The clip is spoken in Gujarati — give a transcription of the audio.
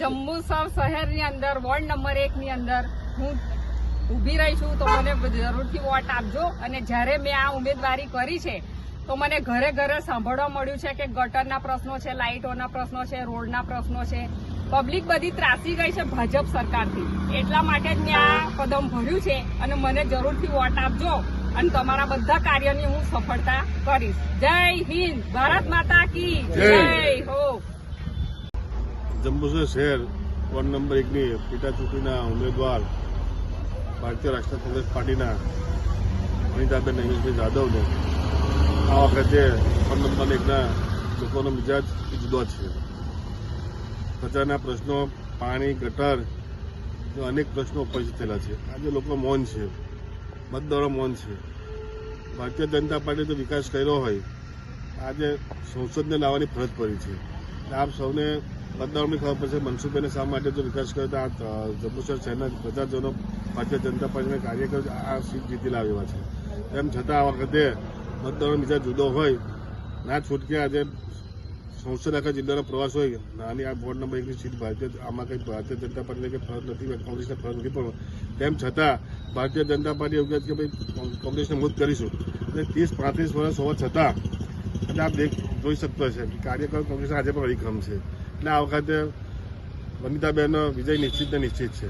જંબુસર શહેરની અંદર વોર્ડ નંબર એક ની અંદર હું ઊભી રહી છું તો મને જરૂરથી વોટ આપજો. અને જ્યારે મેં આ ઉમેદવારી કરી છે તો મને ઘરે ઘરે સાંભળવા મળ્યું છે કે ગટરના પ્રશ્નો છે લાઇટોના પ્રશ્નો છે રોડના પ્રશ્નો છે. પબ્લિક બધી ત્રાસી ગઈ છે ભાજપ સરકારથી. એટલા માટે જ મેં આ કદમ ભર્યું છે અને મને જરૂરથી વોટ આપજો અને તમારા બધા કાર્યની હું સફળતા કરીશ. જય હિન્દ ભારત માતા કી. જય હો. જંબુસર શહેર, વોર્ડ નંબર એકની પેટા ચૂંટણીના ઉમેદવાર ભારતીય રાષ્ટ્રીય કોંગ્રેસ પાર્ટીના અનિતાબેન નૈમિષભાઈ જાદવને આ વખતે વોર્ડ નંબર એકના લોકોનો મિજાજ જુદો છે. પ્રજાના પ્રશ્નો, પાણી, ગટર અનેક પ્રશ્નો ઉપસ્થિત થયેલા છે. આજે લોકો મૌન છે. મતદારો મૌન છે. ભારતીય જનતા પાર્ટીએ તો વિકાસ કર્યો હોય. આજે સંસદને લાવવાની ફરજ પડી છે. આપ સૌને મતદારોની ખબર પડશે. મનસુખભાઈને શા માટે જો વિકાસ કર્યો તો આ જંબુસર શહેરના પ્રજાજનો ભારતીય જનતા પાર્ટીના કાર્યકરો આ સીટ જીતી લાવ્યા છે. તેમ છતાં આ વખતે મતદારો બીજા જુદો હોય, ના છૂટકે આજે સંસદ આખા જિલ્લાનો પ્રવાસ હોય, નાની આ વોર્ડ નંબર એકની સીટ ભારતીય, આમાં કંઈ ભારતીય જનતા પાર્ટીને કંઈ ફરજ નથી કોંગ્રેસને ફરજ નથી પણ તેમ છતાં ભારતીય જનતા પાર્ટી એવું કહે કે ભાઈ કોંગ- કોંગ્રેસને મુક્ત કરીશું. અને ત્રીસ પાંત્રીસ વર્ષ હોવા છતાં એટલે આપ દેખ જોઈ શકતો છે કાર્યકરો કોંગ્રેસ આજે પણ અડીખમ છે. એટલે આ વખતે વનિતાબેનનો વિજય નિશ્ચિત ને નિશ્ચિત છે.